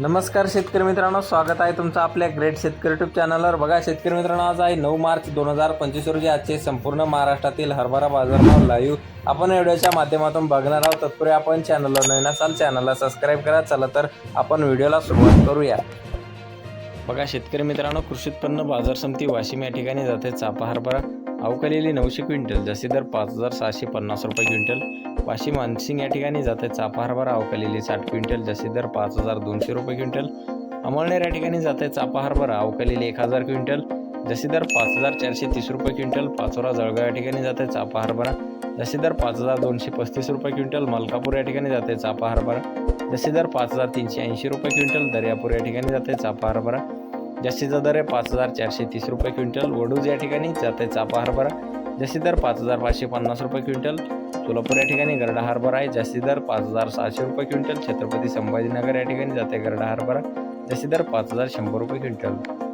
नमस्कार शेतकरी मित्रांनो स्वागत आहे तुमचं आपल्या ग्रेट शेतकरी युट्यूब चॅनलवर बघा शेतकरी मित्रांनो आज आहे नऊ मार्च दोन हजार पंचवीस रोजी. आजचे संपूर्ण महाराष्ट्रातील हरभरा बाजारभाव लाईव्ह आपण व्हिडिओच्या माध्यमातून बघणार आहोत. तत्पूर्वी आपण चॅनलवर नवीन असाल चॅनलला सबस्क्राईब करा. चला तर आपण व्हिडिओला सुरुवात करूया. बघा शेतकरी मित्रांनो कृषी उत्पन्न बाजार समिती वाशिम या ठिकाणी जाते. चापा हरभरा अवकालेली नऊशे क्विंटल जसे दर पाच हजार सहाशे पन्नास रुपये क्विंटल वाशी मानसिंग या ठिकाणी जाते चापा हरभरा अवकालेली साठ क्विंटल जसे दर पाच हजार दोनशे रुपये क्विंटल अमळनेर या ठिकाणी जाते चापा हरभरा अवकालेली एक हजार क्विंटल जसे दर पाच हजार चारशे तीस रुपये क्विंटल पाचोरा जळगाव या ठिकाणी जाते चापा हरभरा जसे दर पाच हजार दोनशे पस्तीस रुपये क्विंटल मलकापूर या ठिकाणी जाते चापा हरभरा जसे दर पाच हजार तीनशे ऐंशी रुपये क्विंटल दर्यापूर या ठिकाणी जाते चापा हरभरा जास्तीचा दर आहे पाच हजार चारशे तीस रुपये क्विंटल. वडूज या ठिकाणी जाते चापा हरभरा. जास्ती दर पाच हजार पाचशे पन्नास रुपये क्विंटल. सोलापूर या ठिकाणी गरडा हरभरा आहे. जास्ती दर पाच हजार सहाशे रुपये क्विंटल. छत्रपती संभाजीनगर या ठिकाणी जाते गरडा हरभरा. जास्ती दर पाच हजार शंभर रुपये क्विंटल.